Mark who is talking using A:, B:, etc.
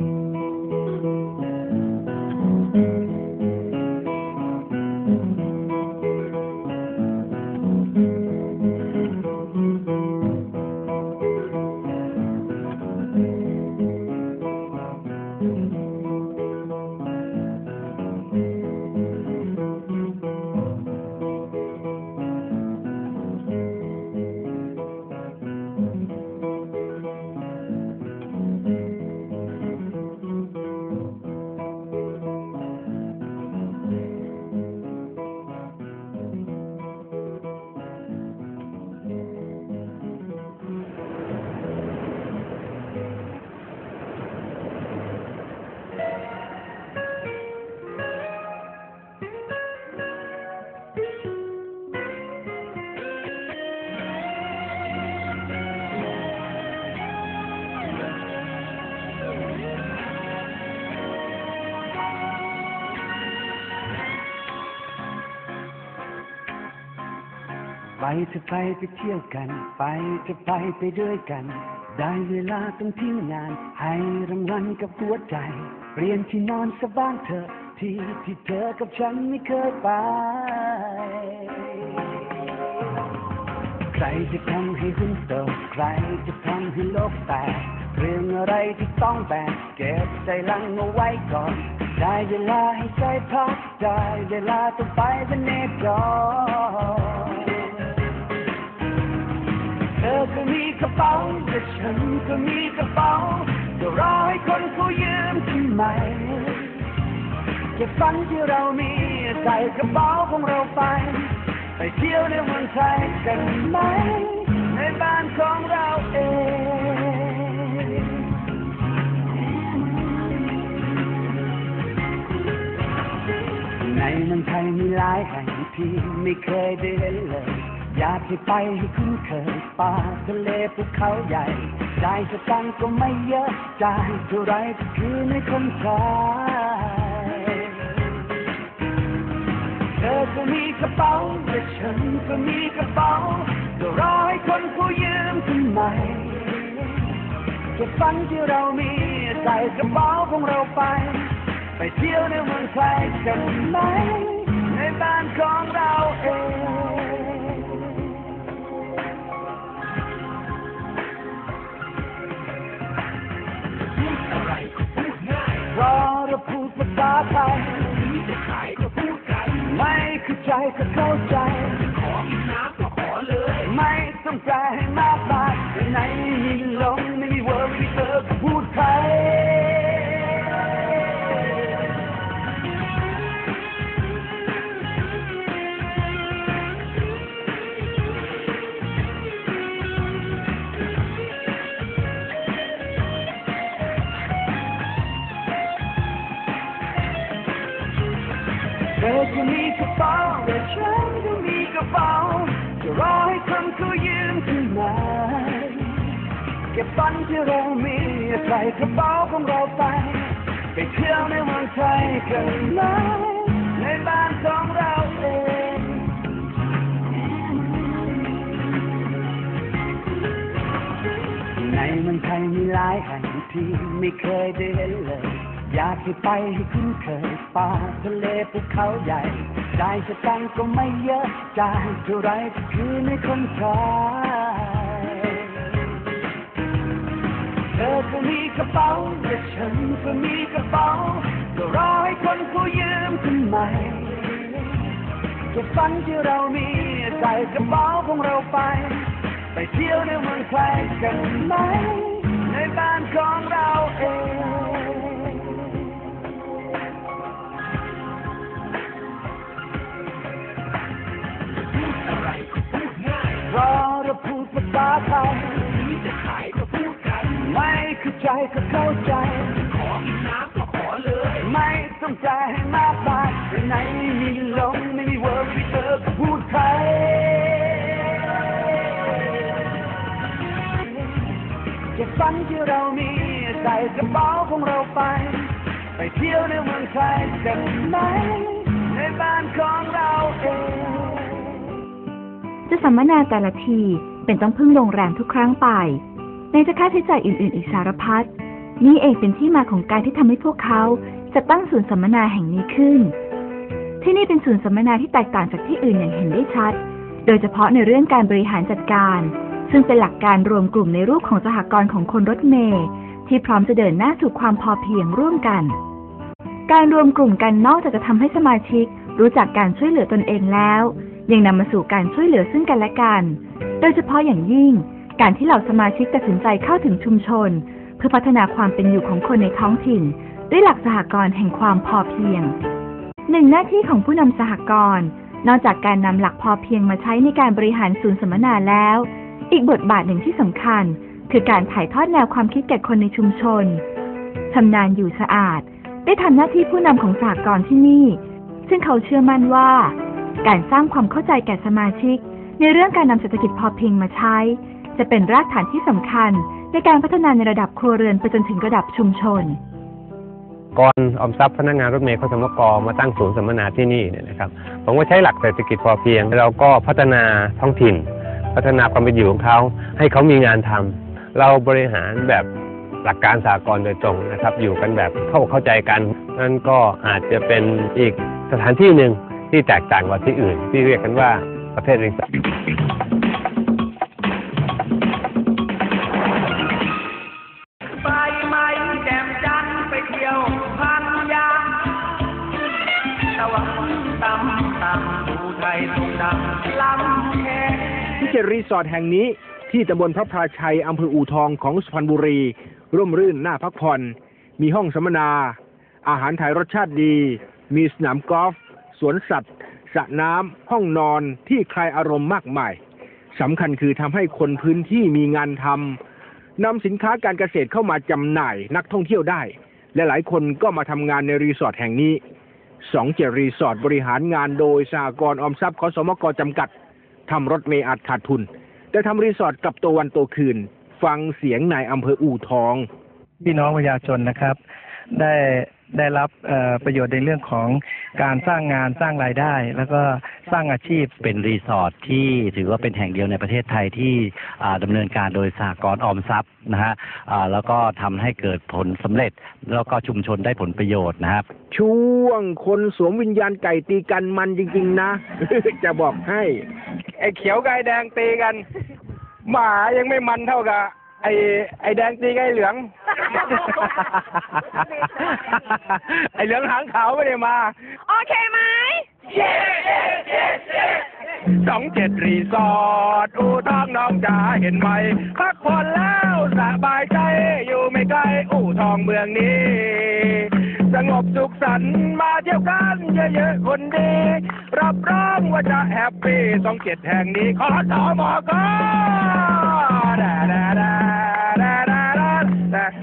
A: thank you ไปจะไปไปเที่ยวกัน ไปจะไปไปด้วยกัน ได้เวลาต้องทิ้งงาน ให้รางวัลกับหัวใจ เปลี่ยนที่นอนสบ้างเถอที่ที่เธอกับฉันไม่เคยไป ใครจะทำให้หุ้นโตใครจะทำให้โลกแตกเรื่องอะไรที่ต้องแบกเก็บใจลังเอาไว้ก่อน ได้เวลาให้ใจพักได้เวลาต้องไปเป็นเนจร เธอก็มีกระเป๋าแต่ฉันก็มีกระเป๋าจะรอให้คนเขายืมทำไมเก็บฝันที่เรามีใส่กระเป๋าของเราไป ไปเที่ยวในเมืองไทยกันไหม ในบ้านของเราเองในเมืองไทยมีหลายแห่งที่ไม่เคยได้เห็นเลย อยากให้ไปให้คุ้นเคยป่าทะเลภูเขาใหญ่ได้สตังก็ไม่เยอะจ่ายเท่าไรก็คือไม่คุ้มค่าเธอก็มีกระเป๋าแต่ฉันก็มีกระเป๋าจะรอให้คนเขายืมทำไมเก็บฝันที่เรามีใส่กระเป๋าของเราไป ไปเที่ยวในเมืองไทยกันไหมในบ้านของเรา เข้าใจก็เข้าใจ
B: ขอกินน้ำก็ขอเลย
A: ไม่ต้องแปลให้มากมายในมีลมไม่มีเวิร์กที่เธอก็พูดไทย อก็มีกระเป๋าแต่ฉันก็มีกระเป๋าจะรอให้คนเขายืมขึ้นมาเก็บฝันที่เรามีใส่กระเป๋าของเราไป ไปเที่ยวในเมืองไทยกันไหมในบ้านของเราเองในเมืองไทยมีหลายแห่งที่ไม่เคยได้เห็นเลย อยากให้ไปให้คุ้นเคยป่าทะเลภูเขาใหญ่ ได้สตังก็ไม่เยอะจ่ายเท่าไรก็คือไม่คนใช้เธอก็มีกระเป๋าแต่ฉันก็มีกระเป๋าก็รอให้คนเขายืมทำไมทุกฝันที่เรามีใส่กระเป๋าของเราไป ไปเที่ยวในเมืองไทยกันไหม ก็เข้าใจ
B: ขอกินน้ำก็ขอเลย
A: ไม่ต้องใจายให้มากมายในไม่มีลงไม่มีเวิร์กที่เธอก็พูดไทยเก็บฝันที่เรามีใส่กระเป๋าของเราไป ไปเที่ยวในเมืองไทยกันไหมในบ้านของเราเอง
C: จะสัมมนาแต่ละทีเป็นต้องพึ่งโรงแรมทุกครั้งไป ในจะค่าใช้จ่ายอื่น ๆ อีกสารพัดนี่เองเป็นที่มาของการที่ทำให้พวกเขาจะตั้งศูนย์สัมมนาแห่งนี้ขึ้น ที่นี่เป็นศูนย์สัมมนาที่แตกต่างจากที่อื่นอย่างเห็นได้ชัด โดยเฉพาะในเรื่องการบริหารจัดการ ซึ่งเป็นหลักการรวมกลุ่มในรูปของสหกรณ์ของคนรถเมล์ที่พร้อมจะเดินหน้าสู่ความพอเพียงร่วมกัน การรวมกลุ่มกันนอกจากจะทำให้สมาชิก รู้จักการช่วยเหลือตนเองแล้ว ยังนำมาสู่การช่วยเหลือซึ่งกันและกัน โดยเฉพาะอย่างยิ่ง การที่เหล่าสมาชิกตัดสินใจเข้าถึงชุมชน เพื่อพัฒนาความเป็นอยู่ของคนในท้องถิ่น ด้วยหลักสหกรณ์แห่งความพอเพียง หนึ่งหน้าที่ของผู้นำสหกรณ์นอกจากการนำหลักพอเพียงมาใช้ในการบริหารศูนย์สัมมนาแล้ว อีกบทบาทหนึ่งที่สำคัญ คือการถ่ายทอดแนวความคิดแก่คนในชุมชนชำนาญอยู่สะอาด ได้ทำหน้าที่ผู้นำของสหกรณ์ที่นี่ ซึ่งเขาเชื่อมั่นว่า การสร้างความเข้าใจแก่สมาชิก ในเรื่องการนำเศรษฐกิจพอเพียงมาใช้ จะเป็นรากฐานที่สำคัญในการพัฒนาในระดับครัวเรือนไปจนถึงระดับชุมชน
D: ก่อนออมทรัพย์พนักงานรถเมล์ขสมกมาตั้งศูนย์สัมมนาที่นี่เนี่ยนะครับผมก็ใช้หลักเศรษฐกิจพอเพียง เราก็พัฒนาท้องถิ่น พัฒนาความเป็นอยู่ของเขา ให้เขามีงานทำเราบริหารแบบหลักการสากลโดยตรงนะครับ อยู่กันแบบเข้าเข้าใจกันนั่นก็อาจจะเป็นอีกสถานที่หนึ่งที่แตกต่างกว่าที่อื่น ที่เรียกกันว่าประเภทรีสอ รี
E: สอร์ทแห่งนี้ที่ตำบลพระพราชัยอำเภออู่ทองของสุพรรณบุรี ร่มรื่นน่าพักผ่อน มีห้องสัมมนา อาหารไทยรสชาติดี มีสนามกอล์ฟสวนสัตว์สระน้ำห้องนอนที่คลายอารมณ์มากมายสำคัญคือทำให้คนพื้นที่มีงานทำนำสินค้าการเกษตรเข้ามาจำหน่ายนักท่องเที่ยวได้ และหลายคนก็มาทำงานในรีสอร์ทแห่งนี้สองเจรีสอร์ทบริหารงานโดยสหกรออมทรัพย์ขสมกจำกัด ทำรถเมล์อาจขาดทุน แต่ทำรีสอร์ทกลับตัววันตัวคืน ฟังเสียงนายอำเภออู่ทอง
F: พี่น้องประชาชนนะครับ ได้ได้รับเอ่อประโยชน์ในเรื่องของการสร้างงานสร้างรายได้ แล้วก็สร้างอาชีพ
G: เป็นรีสอร์ทที่ถือว่าเป็นแห่งเดียวในประเทศไทยที่อ่าดำเนินการโดยสหกรณ์ออมทรัพย์นะฮะอ่าแล้วก็ทำให้เกิดผลสำเร็จ แล้วก็ชุมชนได้ผลประโยชน์นะครับ
E: ช่วงคนสวมวิญญาณไก่ตีกันมันจริง ๆ นะ จะบอกให้ ไอ้เขียวกับไอ้แดงตีกันหมายังไม่มันเท่ากับไอ้ไอ้แดงตีกับไอ้เหลือง ไอ้เหลืองหางขาวไม่ได้มา
H: โอเคไหม
E: สองเจ็ดรีสอร์ทอู่ทองน้องจ๋าเห็นไหมพักผ่อนแล้วสบายใจอยู่ไม่ไกลอู่ทองเมืองนี้ สงบสุขสันต์มาเที่ยวกันเยอะๆคนดี รับรองว่าจะแฮปปี้สองเจ็ดแห่งนี้ขอสมกดาดาดาดาดาดา